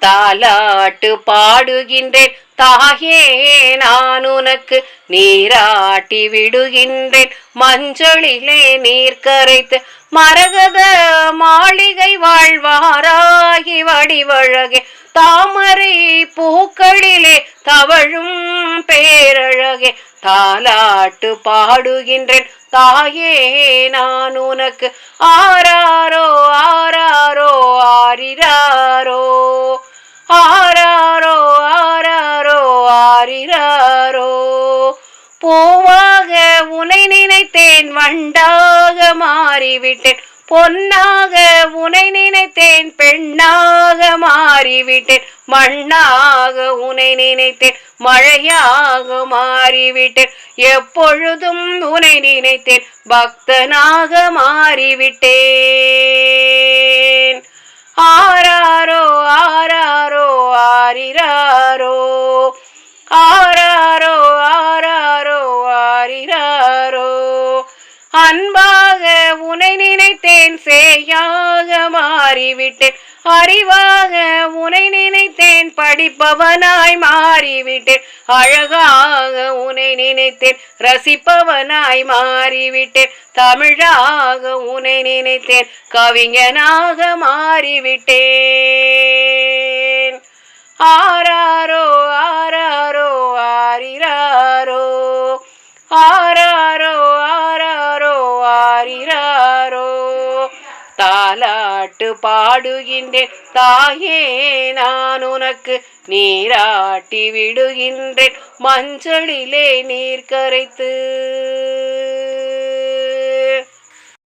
தாலாட்டு பாடுகின்றேன். தாயே நான் உனக்கு நீராட்டி விடுகின்றேன். மஞ்சளிலே நீர் கரைத்து மரகத மாளிகை வாழ்வாராகி வடிவழகே. தாமரை பூக்களிலே தவழும் பேரழகே. தாலாட்டு பாடுகின்றேன். தாயே நான் உனக்கு ஆராரோ பூவாக உனை நினைத்தேன் வண்டாக மாறிவிட்டேன். பொன்னாக உனை நினைத்தேன் பெண்ணாக மாறிவிட்டேன். மண்ணாக உனை நினைத்தேன் மழையாக மாறிவிட்டேன். எப்பொழுதும் உனை நினைத்தேன் பக்தனாக மாறிவிட்டேன். ஆராரோ ஆராரோ ஆரிராரோ ஆராரோ அன்பாக உனை நினைத்தேன் சேயாக மாறிவிட்டேன். அறிவாக உனை நினைத்தேன் படிப்பவனாய் மாறிவிட்டேன். அழகாக உனை நினைத்தேன் ரசிப்பவனாய் மாறிவிட்டேன். தமிழாக உனை நினைத்தேன் கவிஞனாக மாறிவிட்டேன். தாலாட்டு பாடுகின்றேன். தாயே நான் உனக்கு நீராட்டி விடுகின்றேன். மஞ்சளிலே நீர் கரைத்து